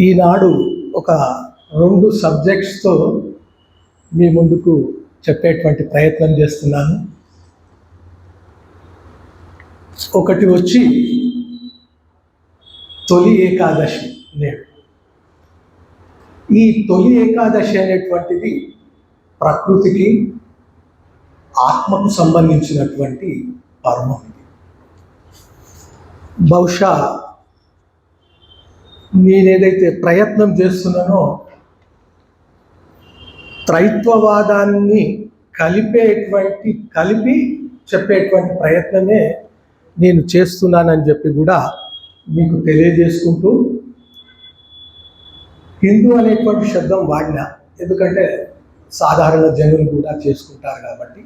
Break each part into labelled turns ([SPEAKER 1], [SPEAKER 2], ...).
[SPEAKER 1] ఈనాడు ఒక రెండు సబ్జెక్ట్స్తో మీ ముందుకు చెప్పేటువంటి ప్రయత్నం చేస్తున్నాను. ఒకటి వచ్చి తొలి ఏకాదశి నేడు. ఈ తొలి ఏకాదశి అనేటువంటిది ప్రకృతికి ఆత్మకు సంబంధించినటువంటి పర్వం ఇది. బహుశా నేనేదైతే ప్రయత్నం చేస్తున్నానో త్రైత్వవాదాన్ని కలిపేటువంటి కలిపి చెప్పేటువంటి ప్రయత్నమే నేను చేస్తున్నానని చెప్పి కూడా మీకు తెలియజేసుకుంటూ హిందూ అనేటువంటి శబ్దం వాడిన. ఎందుకంటే సాధారణ జనులు కూడా చేసుకుంటారు కాబట్టి.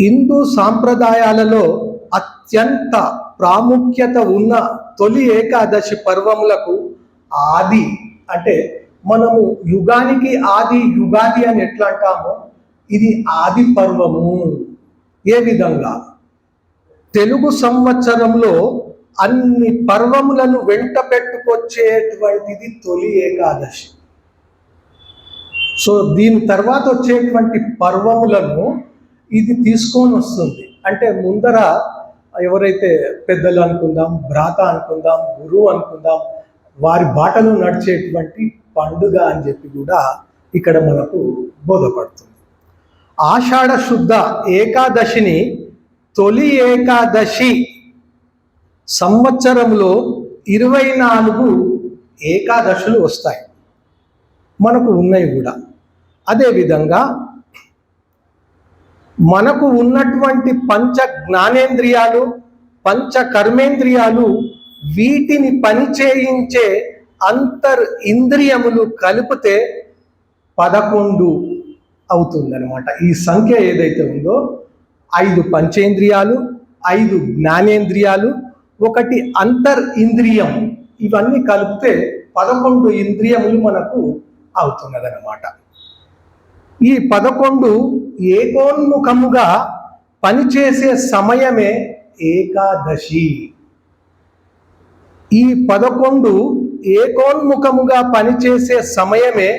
[SPEAKER 1] హిందూ సాంప్రదాయాలలో అత్యంత ప్రాముఖ్యత ఉన్న తొలి ఏకాదశి పర్వములకు ఆది. అంటే మనము యుగానికి ఆది యుగాది అని ఎట్లా అంటామో ఇది ఆది పర్వము. ఏ విధంగా? తెలుగు సంవత్సరంలో అన్ని పర్వములను వెంట పెట్టుకొచ్చేటువంటిది తొలి ఏకాదశి. సో దీని తర్వాత వచ్చేటువంటి పర్వములను ఇది తీసుకొని వస్తుంది. అంటే ముందర ఎవరైతే పెద్దలు అనుకుందాం భ్రాత అనుకుందాం గురువు అనుకుందాం వారి బాటలో నడిచేటువంటి పండుగ అని చెప్పి కూడా ఇక్కడ మనకు బోధపడుతుంది. ఆషాఢ శుద్ధ ఏకాదశిని తొలి ఏకాదశి సంవత్సరంలో ఇరవై నాలుగు ఏకాదశులు వస్తాయి. మనకు ఉన్నాయి కూడా. అదేవిధంగా మనకు ఉన్నటువంటి పంచ జ్ఞానేంద్రియాలు పంచ కర్మేంద్రియాలు వీటిని పనిచేయించే అంతర్ ఇంద్రియములు కలిపితే పదకొండు అవుతుందనమాట ఈ సంఖ్య ఏదైతే ఉందో ఐదు పంచేంద్రియాలు ఐదు జ్ఞానేంద్రియాలు ఒకటి అంతర్ ఇంద్రియం. ఇవన్నీ కలిపితే పదకొండు ఇంద్రియములు మనకు అవుతున్నదన్నమాట. ఈ పదకొండు ఏకోన్ముఖముగా పనిచేసే సమయమే ఏకాదశి. ఈ పదకొండు ఏకోన్ముఖముగా పనిచేసే సమయమే